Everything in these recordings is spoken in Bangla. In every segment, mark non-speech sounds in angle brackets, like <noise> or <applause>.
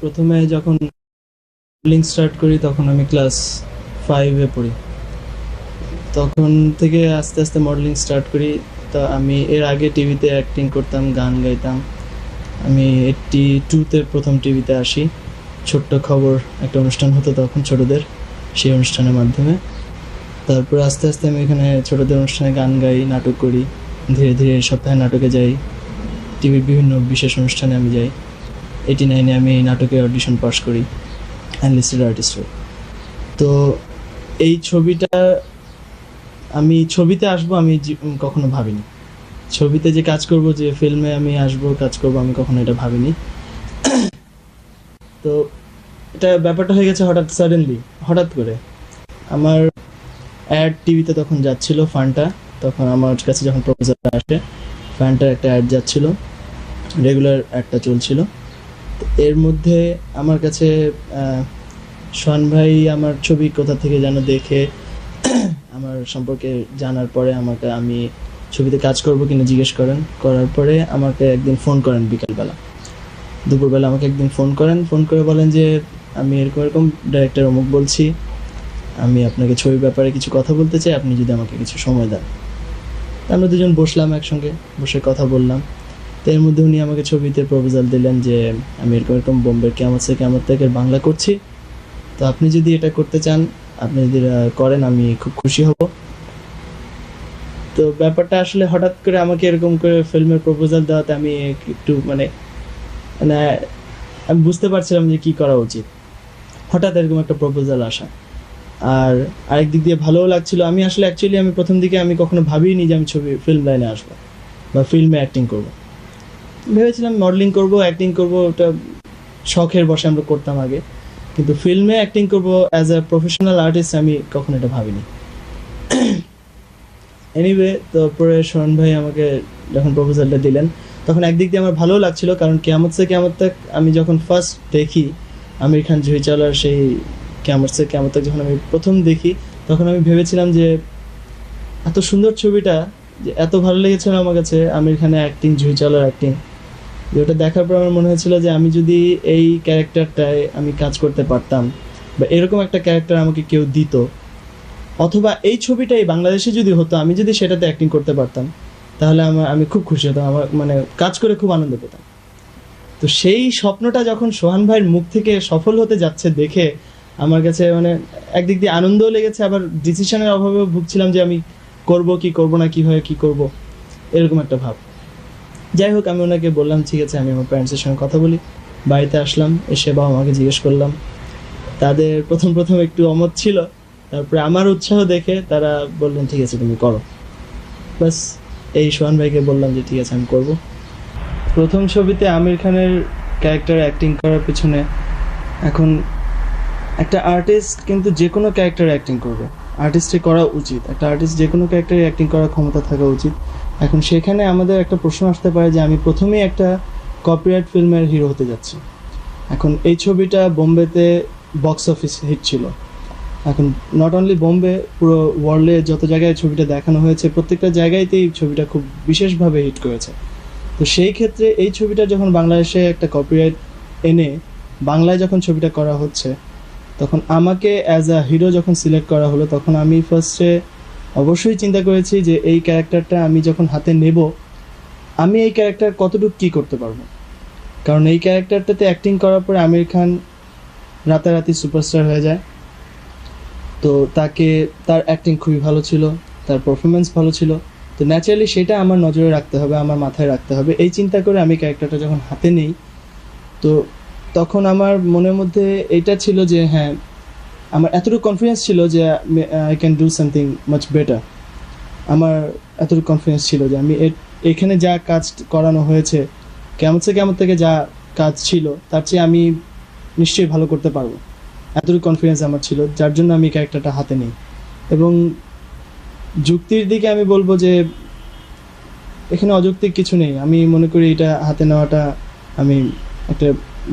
প্রথমে যখন লিঙ্ক স্টার্ট করি, তখন আমি ক্লাস ফাইভে পড়ি। তখন থেকে আস্তে আস্তে মডেলিং স্টার্ট করি। তা আমি এর আগে টিভিতে অ্যাক্টিং করতাম, গান গাইতাম। আমি এইটটি টুতে প্রথম টিভিতে আসি। ছোট্ট খবর, একটা অনুষ্ঠান হতো তখন ছোটদের, সেই অনুষ্ঠানের মাধ্যমে। তারপর আস্তে আস্তে আমি এখানে ছোটদের অনুষ্ঠানে গান গাই, নাটক করি। ধীরে ধীরে সপ্তাহে নাটকে যাই। টিভির বিভিন্ন বিশেষ অনুষ্ঠানে আমি যাই। এইটি নাইনে আমি এই নাটকে অডিশন পাস করি অ্যানলিস্টেড আর্টিস্ট হই তো এই ছবিটা আমি, ছবিতে আসব আমি কখনো ভাবিনি। ছবিতে যে কাজ করব, যে ফিল্মে আমি আসব, কাজ করব, আমি কখনো এটা ভাবিনি। তো এটা ব্যাপারটা হয়ে গেছে হঠাৎ সাডেনলি হঠাৎ করে। আমার অ্যাড টিভিতে তখন যাচ্ছিল ফানটা তখন আমার কাছে যখন প্রপোজালটা আসে ফ্যানটার একটা অ্যাড যাচ্ছিল রেগুলার অ্যাডটা চলছিল। এর মধ্যে আমার কাছে সোহান ভাই আমার ছবি কোথা থেকে যেন দেখে, আমার সম্পর্কে জানার পরে আমাকে আমি ছবিতে কাজ করব কিনা জিজ্ঞেস করেন, করার পরে আমাকে একদিন ফোন করেন বিকালবেলা। দুপুরবেলা আমাকে একদিন ফোন করেন, ফোন করে বলেন যে, আমি এরকম এরকম ডাইরেক্টর অমুক বলছি, আমি আপনাকে ছবির ব্যাপারে কিছু কথা বলতে চাই, আপনি যদি আমাকে কিছু সময় দেন। আমরা দুজন বসলাম একসঙ্গে, বসে কথা বললাম। তো এর মধ্যে উনি আমাকে ছবিতে প্রপোজাল দিলেন যে, আমি এরকম এরকম বোম্বের কেমন থেকে কেমন থেকে বাংলা করছি। তো আপনি যদি এটা করতে চান, আপনি যদি করেন, আমি খুব খুশি হব। তো ব্যাপারটা আসলে হঠাৎ করে আমাকে এরকম করে ফিল্মের প্রপোজাল দেওয়াতে আমি একটু মানে মানে আমি বুঝতে পারছিলাম যে কি করা উচিত। হঠাৎ এরকম একটা প্রপোজাল আসা। আর আরেক দিক দিয়ে ভালোও লাগছিল। আমি আসলে অ্যাকচুয়ালি আমি প্রথম দিকে আমি কখনো ভাবিনি যে আমি ছবি ফিল্ম লাইনে আসব বা ফিল্মে অ্যাক্টিং করব। ভেবেছিলাম মডেলিং করব অ্যাক্টিং করব, ওটা শখের বসে আমরা করতাম আগে। কিন্তু ফিল্মে অ্যাক্টিং করব অ্যাজ আ প্রফেশনাল আর্টিস্ট আমি কখনো এটা ভাবিনি। <clears throat> এনিওয়ে তারপরে শরণ ভাই আমাকে যখন প্রপোজালটা দিলেন, তখন একদিক দিয়ে আমার ভালোও লাগছিল, কারণ কেয়ামত সে কেয়ামত তক আমি যখন ফার্স্ট দেখি, আমির খান জুহি চাওলার সেই কেয়ামত সে কেয়ামত তক যখন আমি প্রথম দেখি, তখন আমি ভেবেছিলাম যে এত সুন্দর ছবিটা, যে এত ভালো লেগেছিল আমার কাছে, আমির খানের অ্যাক্টিং জুহি চাওলার অ্যাক্টিং যে ওটা দেখার পর আমার মনে হয়েছিল যে আমি যদি এই ক্যারেক্টারটায় আমি কাজ করতে পারতাম, বা এরকম একটা ক্যারেক্টার আমাকে কেউ দিত, অথবা এই ছবিটাই বাংলাদেশে যদি হতো, আমি যদি সেটাতে অ্যাক্টিং করতে পারতাম, তাহলে আমার, আমি খুব খুশি হতাম, আমার মানে কাজ করে খুব আনন্দ পেতাম। তো সেই স্বপ্নটা যখন সোহান ভাইয়ের মুখ থেকে সফল হতে যাচ্ছে দেখে, আমার কাছে মানে একদিক দিয়ে আনন্দও লেগেছে, আবার ডিসিশনের অভাবেও ভুগছিলাম যে আমি করব কি করব না, কীভাবে কি করব, এরকম একটা ভাব। যাই হোক, আমি ওনাকে বললাম, ঠিক আছে, আমি আমার প্যারেন্টসের সঙ্গে কথা বলি। বাড়িতে আসলাম, এসে বাবা মাকে জিজ্ঞেস করলাম। তাদের প্রথম প্রথম একটু অমত ছিল। তারপরে আমার উৎসাহ দেখে তারা বললেন, ঠিক আছে, তুমি করো। বাস এই সোহান ভাইকে বললাম যে, ঠিক আছে, আমি করব। প্রথম ছবিতে আমির খানের ক্যারেক্টার অ্যাক্টিং করার পিছনে এখন একটা আর্টিস্ট কিন্তু যে কোনো ক্যারেক্টার অ্যাক্টিং করবে। আর্টিস্টে করা উচিত। একটা আর্টিস্ট যে কোনো ক্যারেক্টারে অ্যাক্টিং করার ক্ষমতা থাকা উচিত। এখন সেখানে আমাদের একটা প্রশ্ন আসতে পারে যে আমি প্রথমেই একটা কপিরাইট ফিল্মের হিরো হতে যাচ্ছি। এখন এই ছবিটা বোম্বেতে বক্স অফিস হিট ছিল। এখন নট অনলি বোম্বে, পুরো ওয়ার্ল্ডে যত জায়গায় ছবিটা দেখানো হয়েছে, প্রত্যেকটা জায়গায়তেই ছবিটা খুব বিশেষভাবে হিট করেছে। তো সেই ক্ষেত্রে এই ছবিটা যখন বাংলাদেশে একটা কপিরাইট এনে বাংলায় যখন ছবিটা করা হচ্ছে, তখন আমাকে অ্যাজ আ হিরো যখন সিলেক্ট করা হলো, তখন আমি ফার্স্টে অবশ্যই চিন্তা করেছি যে এই ক্যারেক্টারটা আমি যখন হাতে নেব, আমি এই ক্যারেক্টার কতটুকু কী করতে পারব? কারণ এই ক্যারেক্টারটাতে অ্যাক্টিং করার পরে আমির খান রাতারাতি সুপারস্টার হয়ে যায়। তো তাকে, তার অ্যাক্টিং খুবই ভালো ছিল, তার পারফরমেন্স ভালো ছিল। তো ন্যাচারালি সেটা আমার নজরে রাখতে হবে, আমার মাথায় রাখতে হবে। এই চিন্তা করে আমি ক্যারেক্টারটা যখন হাতে নেই, তো তখন আমার মনের মধ্যে এটা ছিল যে হ্যাঁ আমার এতটুকু কনফিডেন্স ছিল যে I can do something much better আমার এতটুকু কনফিডেন্স ছিল যে আমি এখানে যা কাজ করানো হয়েছে, কেমন থেকে কেমন থেকে যা কাজ ছিল, তার চেয়ে আমি নিশ্চয়ই ভালো করতে পারব। এতটুকু কনফিডেন্স আমার ছিল, যার জন্য আমি ক্যারেক্টারটা হাতে নিই। এবং যুক্তির দিকে আমি বলব যে এখানে অযৌক্তিক কিছু নেই। আমি মনে করি এটা হাতে নেওয়াটা আমি একটা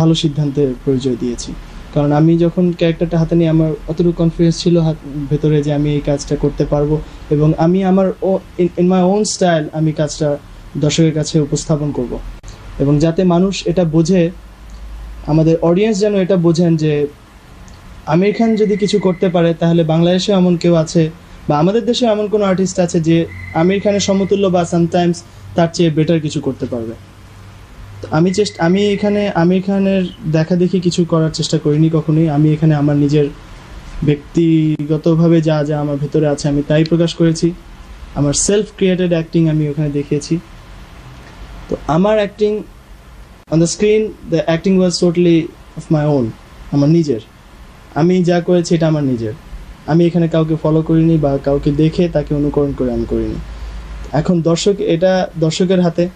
ভালো সিদ্ধান্তের পরিচয় দিয়েছি। কারণ আমি যখন ক্যারেক্টারটা হাতে নিয়ে আমার অতটুকু কনফিডেন্স ছিল ভেতরে যে আমি এই কাজটা করতে পারব এবং আমি আমার ও ইন মাই ওন স্টাইল আমি কাজটা দর্শকের কাছে উপস্থাপন করব। এবং যাতে মানুষ এটা বোঝে, আমাদের অডিয়েন্স যেন এটা বোঝেন যে আমির খান যদি কিছু করতে পারে, তাহলে বাংলাদেশে এমন কেউ আছে বা আমাদের দেশে এমন কোনো আর্টিস্ট আছে যে আমির খানের সমতুল্য বা সামটাইমস তার চেয়ে বেটার কিছু করতে পারবে। আমি চেষ্টা আমি এখানে আমির খানের দেখা দেখি কিছু করার চেষ্টা করিনি কখনোই। আমি এখানে আমার নিজের ব্যক্তিগতভাবে যা যা আমার ভেতরে আছে আমি তাই প্রকাশ করেছি। আমার সেলফ ক্রিয়েটেড অ্যাক্টিং আমি ওখানে দেখিয়েছি। তো আমার acting on the screen the acting was totally of my own আমার নিজের। আমি যা করেছি এটা আমার নিজের। আমি এখানে কাউকে ফলো করিনি বা কাউকে দেখে তাকে অনুকরণ করে আমি করিনি। এখন দর্শক এটা দর্শকের হাতে।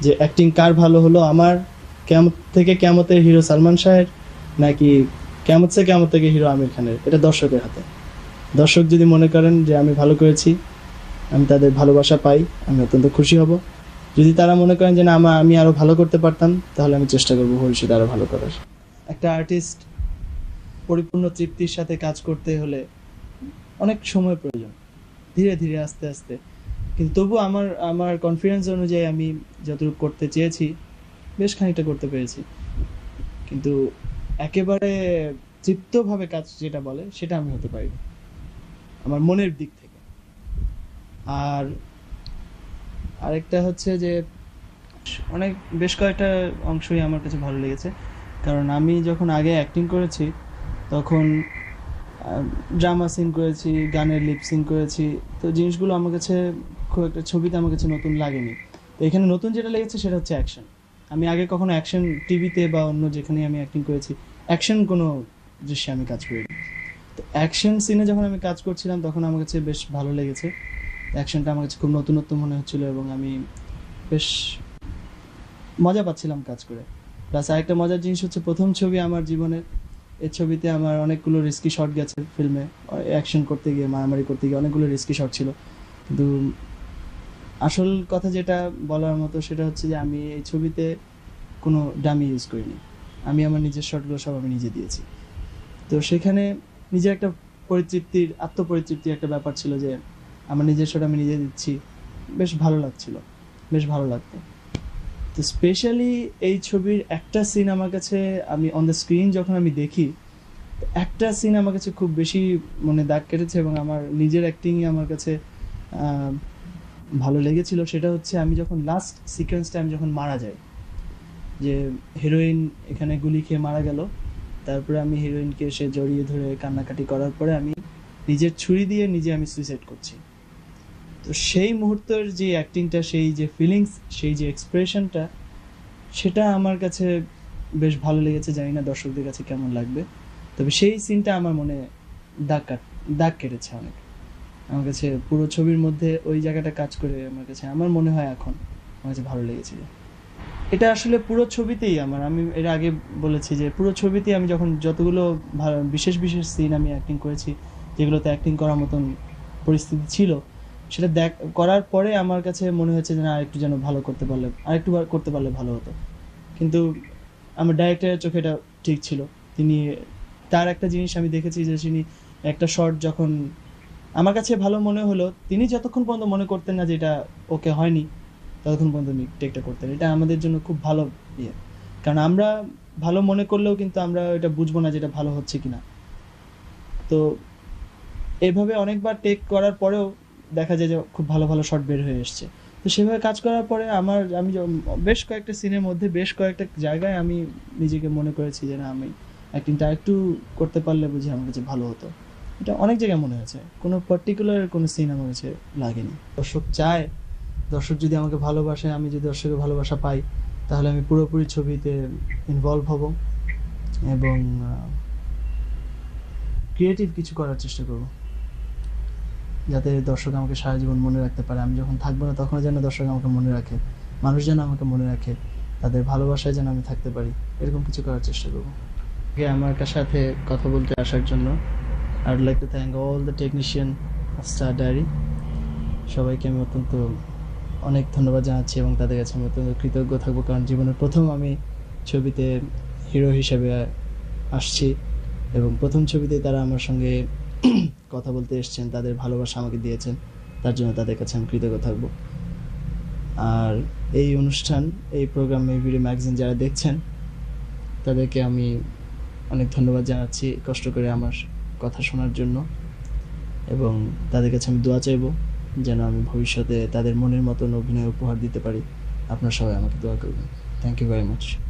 যে অ্যাক্টিং কার ভালো হলো আমার? কেমন থেকে কেমতের হিরো সালমান শাহের, নাকি কেমত থেকে কেমত থেকে হিরো আমির খানের? এটা দর্শকের হাতে। দর্শক যদি মনে করেন যে আমি ভালো করেছি, আমি তাদের ভালোবাসা পাই, আমি অত্যন্ত খুশি হব। যদি তারা মনে করেন যে না আমার আমি আরও ভালো করতে পারতাম, তাহলে আমি চেষ্টা করব ভবিষ্যতে আরও ভালো করার। একটা আর্টিস্ট পরিপূর্ণ তৃপ্তির সাথে কাজ করতে হলে অনেক সময় প্রয়োজন। ধীরে ধীরে আস্তে আস্তে কিন্তু তবু আমার আমার কনফিডেন্স অনুযায়ী আমি যতটুকু করতে চেয়েছি, বেশ খানিকটা করতে পেরেছি। কিন্তু একেবারে তৃপ্তভাবে কাজ যেটা বলে, সেটা আমি হতে পারি আমার মনের দিক থেকে। আর আরেকটা হচ্ছে যে, অনেক, বেশ কয়েকটা অংশই আমার কাছে ভালো লেগেছে। কারণ আমি যখন আগে অ্যাক্টিং করেছি, তখন ড্রামা সিন করেছি, গানের লিপ সিন করেছি, তো জিনিসগুলো আমার কাছে খুব একটা ছবিতে আমার কাছে নতুন লাগেনি। তো এখানে নতুন যেটা লেগেছে সেটা হচ্ছে অ্যাকশন আমি আগে কখনো অ্যাকশন টিভিতে বা অন্য যেখানে আমি অ্যাক্টিং করেছি অ্যাকশন কোনো দৃশ্যে আমি কাজ করিনি। তো অ্যাকশন সিনে যখন আমি কাজ করছিলাম, তখন আমার কাছে বেশ ভালো লেগেছে। অ্যাকশনটা আমার কাছে খুব নতুনত্ব মনে হচ্ছিল এবং আমি বেশ মজা পাচ্ছিলাম কাজ করে। প্লাস আরেকটা মজার জিনিস হচ্ছে প্রথম ছবি আমার জীবনের। এই ছবিতে আমার অনেকগুলো রিস্কি শট গেছে ফিল্মে অ্যাকশন করতে গিয়ে, মারামারি করতে গিয়ে অনেকগুলো রিস্কি শট ছিল। কিন্তু আসল কথা যেটা বলার মতো সেটা হচ্ছে যে আমি এই ছবিতে কোনো ডামি ইউজ করিনি। আমি আমার নিজের শটগুলো সব আমি নিজে দিয়েছি। তো সেখানে নিজের একটা পরিতৃপ্তির, আত্মপরিতৃপ্তির একটা ব্যাপার ছিল যে আমার নিজের শট আমি নিজে দিচ্ছি। বেশ ভালো লাগছিল। বেশ ভালো লাগতো। তো স্পেশালি এই ছবির একটা সিন আমার কাছে আমি অন দ্য স্ক্রিন যখন আমি দেখি, একটা সিন আমার কাছে খুব বেশি মনে দাগ কেটেছে এবং আমার নিজের অ্যাক্টিংই আমার কাছে ভালো লেগেছিল সেটা হচ্ছে আমি যখন লাস্ট সিকোয়েন্সটা আমি যখন মারা যাই, যে হিরোইন এখানে গুলি খেয়ে মারা গেল, তারপরে আমি হিরোইনকে সে জড়িয়ে ধরে কান্নাকাটি করার পরে আমি নিজের ছুরি দিয়ে নিজে আমি সুইসাইড করছি। তো সেই মুহূর্তের যে অ্যাক্টিংটা সেই যে ফিলিংস সেই যে এক্সপ্রেশনটা সেটা আমার কাছে বেশ ভালো লেগেছে, জানি না দর্শকদের কাছে কেমন লাগবে। তবে সেই সিনটা আমার মনে দাগ কাট, দাগ কেটেছে অনেক। আমার কাছে পুরো ছবির মধ্যে ওই জায়গাটা কাজ করে আমার কাছে, আমার মনে হয় এখন আমার কাছে ভালো লেগেছিল। এটা আসলে পুরো ছবিতেই আমার, আমি এর আগে বলেছি যে পুরো ছবিতেই আমি যখন যতগুলো বিশেষ বিশেষ সিন আমি অ্যাক্টিং করেছি, যেগুলোতে অ্যাক্টিং করার মতন পরিস্থিতি ছিল, সেটা দেখ, করার পরে আমার কাছে মনে হয়েছে যে না, আরেকটু যেন ভালো করতে পারলে, আরেকটু করতে পারলে ভালো হতো। কিন্তু আমার ডাইরেক্টরের চোখে এটা ঠিক ছিল। তিনি, তার একটা জিনিস আমি দেখেছি যে তিনি একটা শট যখন আমার কাছে ভালো মনে হলো, তিনি যতক্ষণ পর্যন্ত মনে করতেন না যে এটা ওকে হয়নি, ততক্ষণ পর্যন্ত টেকটা করতেন এটা আমাদের জন্য খুব ভালো ইয়ে। কারণ আমরা ভালো মনে করলেও কিন্তু আমরা এটা বুঝব না যে এটা ভালো হচ্ছে কিনা। তো এভাবে অনেকবার টেক করার পরেও দেখা যায় যে খুব ভালো ভালো শট বের হয়ে এসছে। তো সেভাবে কাজ করার পরে আমার, আমি বেশ কয়েকটা সিনের মধ্যে বেশ কয়েকটা জায়গায় আমি নিজেকে মনে করেছি যে না, আমি অ্যাক্টিংটা একটু করতে পারলে বুঝি আমার কাছে ভালো হতো। এটা অনেক জায়গায় মনে হয়েছে। কোনো পার্টিকুলার কোনো সিন আমার কাছে লাগেনি। দর্শক চায়, দর্শক যদি আমাকে ভালোবাসে, আমি যদি দর্শকের ভালোবাসা পাই, তাহলে আমি পুরোপুরি ছবিতে ইনভলভ হব এবং ক্রিয়েটিভ কিছু করার চেষ্টা করব। যাতে দর্শক আমাকে সারা জীবন মনে রাখতে পারে। আমি যখন থাকব না তখন যেন দর্শক আমাকে মনে রাখে, মানুষ যেন আমাকে মনে রাখে, তাদের ভালোবাসায় যেন আমি থাকতে পারি, এরকম কিছু করার চেষ্টা করব। আমার সাথে কথা বলতে আসার জন্য would like to thank all the technician star diary সবাইকে আমি অত্যন্ত অনেক ধন্যবাদ জানাচ্ছি এবং তাদের কাছে আমি অত্যন্ত কৃতজ্ঞ থাকব, কারণ জীবনের প্রথম আমি ছবিতে হিরো হিসেবে আসছি এবং প্রথম ছবিতে তারা আমার সঙ্গে <clears throat> কথা বলতে এসছেন, তাদের ভালোবাসা আমাকে দিয়েছেন, তার জন্য তাদের কাছে আমি কৃতজ্ঞ থাকব। আর এই অনুষ্ঠান, এই প্রোগ্রাম, এই ভিডিও ম্যাগাজিন যারা দেখছেন, তাদেরকে আমি অনেক ধন্যবাদ জানাচ্ছি, কষ্ট করে আমার কথা শোনার জন্য। এবং তাদের কাছে আমি দোয়া চাইব যেন আমি ভবিষ্যতে তাদের মনের মতন অভিনয় উপহার দিতে পারি। আপনার সবাই আমাকে দোয়া করবেন। Thank you very much